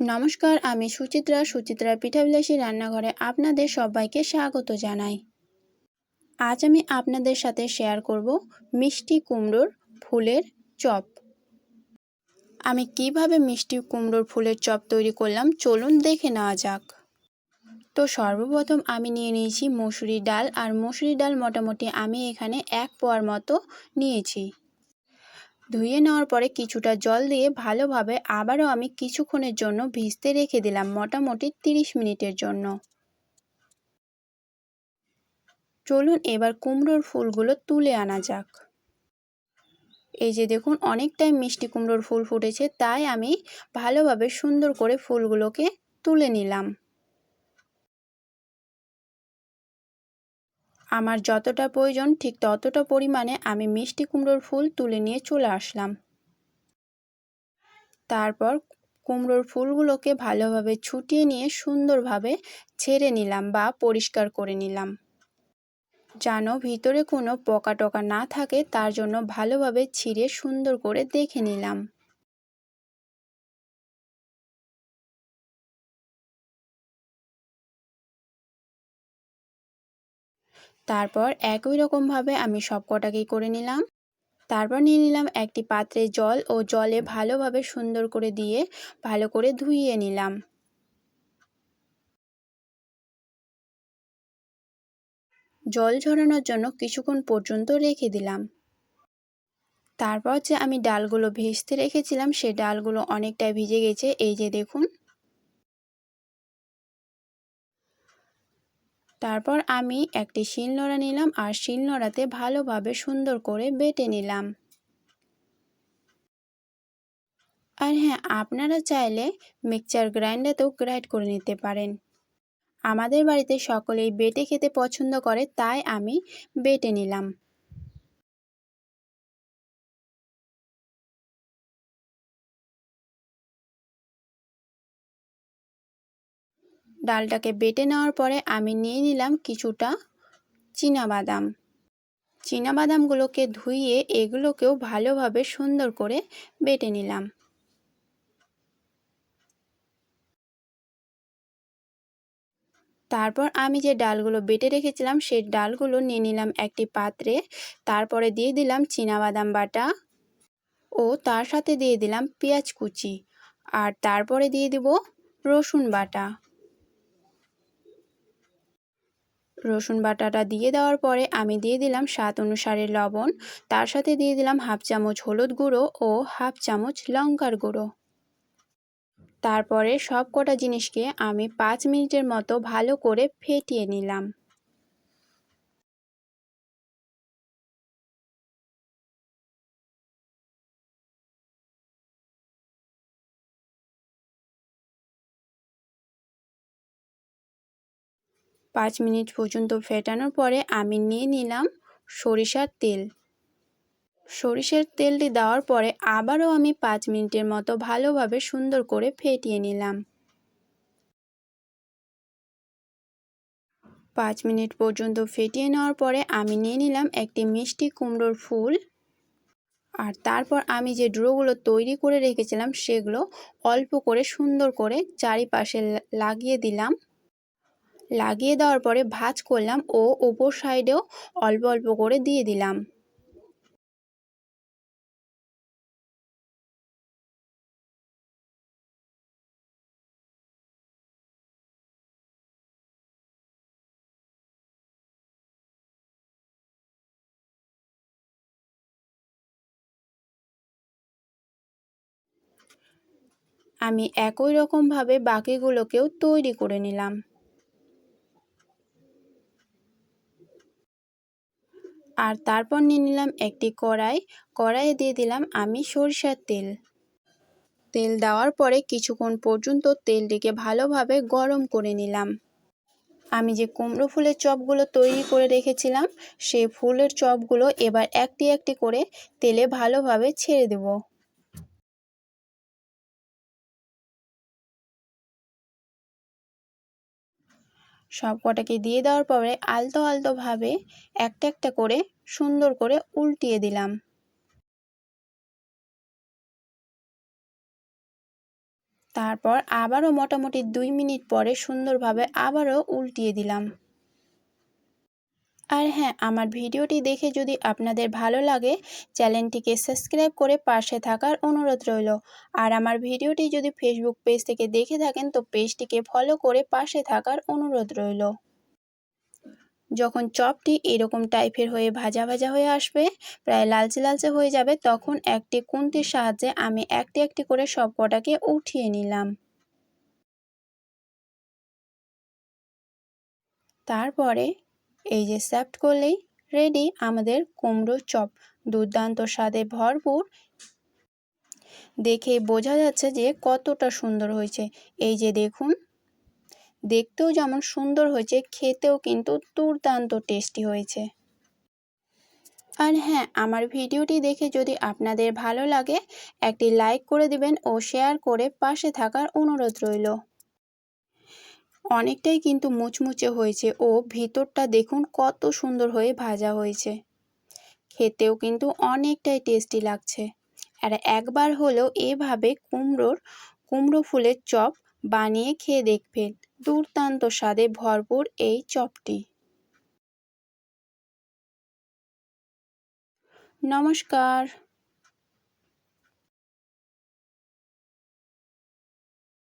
নমস্কার, আমি সুচিত্রা। সুচিত্রার পিঠাবিলাসী রান্নাঘরে আপনাদের সবাইকে স্বাগত জানাই। আজ আমি আপনাদের সাথে শেয়ার করব মিষ্টি কুমড়োর ফুলের চপ। আমি কীভাবে মিষ্টি কুমড়োর ফুলের চপ তৈরি করলাম চলুন দেখে নেওয়া যাক। তো সর্বপ্রথম আমি নিয়ে নিয়েছি মসুরি ডাল, আর মসুরি ডাল মোটামুটি আমি এখানে এক পোয়ার মতো নিয়েছি। ধুয়ে নেওয়ার পরে কিছুটা জল দিয়ে ভালোভাবে আবারও আমি কিছুক্ষণের জন্য ভিজতে রেখে দিলাম মোটামুটি তিরিশ মিনিটের জন্য। চলুন এবার কুমড়োর ফুলগুলো তুলে আনা যাক। এই যে দেখুন, অনেকটাই মিষ্টি কুমড়োর ফুল ফুটেছে, তাই আমি ভালোভাবে সুন্দর করে ফুলগুলোকে তুলে নিলাম। আমার যতটা প্রয়োজন, ঠিক ততটা পরিমাণে আমি মিষ্টি কুমড়োর ফুল তুলে নিয়ে চলে আসলাম। তারপর কুমড়োর ফুলগুলোকে ভালোভাবে ছুটিয়ে নিয়ে সুন্দরভাবে ছেড়ে নিলাম বা পরিষ্কার করে নিলাম। যেন ভিতরে কোনো পোকা টোকা না থাকে, তার জন্য ভালোভাবে ছিঁড়ে সুন্দর করে দেখে নিলাম। তারপর একই রকমভাবে আমি সব কটাকেই করে নিলাম। তারপর নিয়ে নিলাম একটি পাত্রে জল ও জলে ভালোভাবে সুন্দর করে দিয়ে ভালো করে ধুইয়ে নিলাম। জল ঝরানোর জন্য কিছুক্ষণ পর্যন্ত রেখে দিলাম। তারপর যে আমি ডালগুলো ভেজতে রেখেছিলাম, সে ডালগুলো অনেকটাই ভিজে গেছে, এই যে দেখুন। তারপর আমি একটি শিলনোড়া নিলাম আর শিলনোড়াতে ভালোভাবে সুন্দর করে বেটে নিলাম। আর হ্যাঁ আপনারা চাইলে মিক্সচার গ্রাইন্ডারতেও গ্রাইড করে নিতে পারেন। আমাদের বাড়িতে সকলেই বেটে খেতে পছন্দ করে, তাই আমি বেটে নিলাম। ডালটাকে বেটে নেওয়ার পরে আমি নিয়ে নিলাম কিছুটা বাদাম বাদামগুলোকে ধুইয়ে এগুলোকেও ভালোভাবে সুন্দর করে বেটে নিলাম। তারপর আমি যে ডালগুলো বেটে রেখেছিলাম, সেই ডালগুলো নিয়ে নিলাম একটি পাত্রে। তারপরে দিয়ে দিলাম বাদাম বাটা ও তার সাথে দিয়ে দিলাম পেঁয়াজ কুচি। আর তারপরে দিয়ে দিব রসুন বাটা। রসুন বাটাটা দিয়ে দেওয়ার পরে আমি দিয়ে দিলাম স্বাদ অনুসারে লবণ। তার সাথে দিয়ে দিলাম হাফ চামচ হলুদ গুঁড়ো ও হাফ চামচ লঙ্কার গুঁড়ো। তারপরে সব কটা জিনিসকে আমি পাঁচ মিনিটের মতো ভালো করে ফেটিয়ে নিলাম। পাঁচ মিনিট পর্যন্ত ফেটানোর পরে আমি নিয়ে নিলাম সরিষার তেল। সরিষার তেলটি দেওয়ার পরে আবারও আমি পাঁচ মিনিটের মতো ভালোভাবে সুন্দর করে ফেটিয়ে নিলাম। পাঁচ মিনিট পর্যন্ত ফেটিয়ে নেওয়ার পরে আমি নিয়ে নিলাম একটি মিষ্টি কুমড়োর ফুল। আর তারপর আমি যে ড্রোগুলো তৈরি করে রেখেছিলাম সেগুলো অল্প করে সুন্দর করে চারিপাশে লাগিয়ে দিলাম। লাগিয়ে দেওয়ার পরে ভাজ করলাম ও ওপর সাইডেও অল্প অল্প করে দিয়ে দিলাম। আমি একই রকমভাবে বাকিগুলোকেও তৈরি করে নিলাম। আর তারপর নিয়ে নিলাম একটি কড়াই। কড়াইয়ে দিয়ে দিলাম আমি সরিষার তেল। তেল দেওয়ার পরে কিছুক্ষণ পর্যন্ত তেলটিকে ভালোভাবে গরম করে নিলাম। আমি যে কুমড়ো ফুলের চপগুলো তৈরি করে রেখেছিলাম, সেই ফুলের চপগুলো এবার একটি একটি করে তেলে ভালোভাবে ছেড়ে দেব। সব কটাকে দিয়ে দেওয়ার পরে আলতো আলতোভাবে একটা একটা করে সুন্দর করে উল্টিয়ে দিলাম। তারপর আবারও মোটামুটি দুই মিনিট পরে সুন্দরভাবে আবারও উল্টিয়ে দিলাম। আর হ্যাঁ আমার ভিডিওটি দেখে যদি আপনাদের ভালো লাগে, চ্যানেলটিকে সাবস্ক্রাইব করে পাশে থাকার অনুরোধ রইল। আর আমার ভিডিওটি যদি ফেসবুক পেজ থেকে দেখে থাকেন, তো পেজটিকে ফলো করে পাশে থাকার অনুরোধ রইল। যখন চপটি এরকম টাইপের হয়ে ভাজা ভাজা হয়ে আসবে, প্রায় লালচে লালচে হয়ে যাবে, তখন একটি কুন্তির সাহায্যে আমি একটি একটি করে সব কটাকে উঠিয়ে নিলাম। তারপরে এই যে স্যাপ্ট করলেই রেডি আমাদের কুমড়ো চপ। দুর্দান্ত স্বাদে ভরপুর। দেখে বোঝা যাচ্ছে যে কতটা সুন্দর হয়েছে। এই যে দেখুন, দেখতেও যেমন সুন্দর হয়েছে, খেতেও কিন্তু দুর্দান্ত টেস্টি হয়েছে। আর হ্যাঁ আমার ভিডিওটি দেখে যদি আপনাদের ভালো লাগে, একটি লাইক করে দিবেন ও শেয়ার করে পাশে থাকার অনুরোধ রইল। অনেকটাই কিন্তু মুচমুচে হয়েছে। ও ভিতরটা দেখুন কত সুন্দর হয়ে ভাজা হয়েছে। খেতেও কিন্তু অনেকটাই টেস্টি লাগছে। আর একবার হলেও এভাবে কুমড়োর, কুমড়ো ফুলের চপ বানিয়ে খেয়ে দেখবেন। দুর্দান্ত স্বাদে ভরপুর এই চপটি। নমস্কার।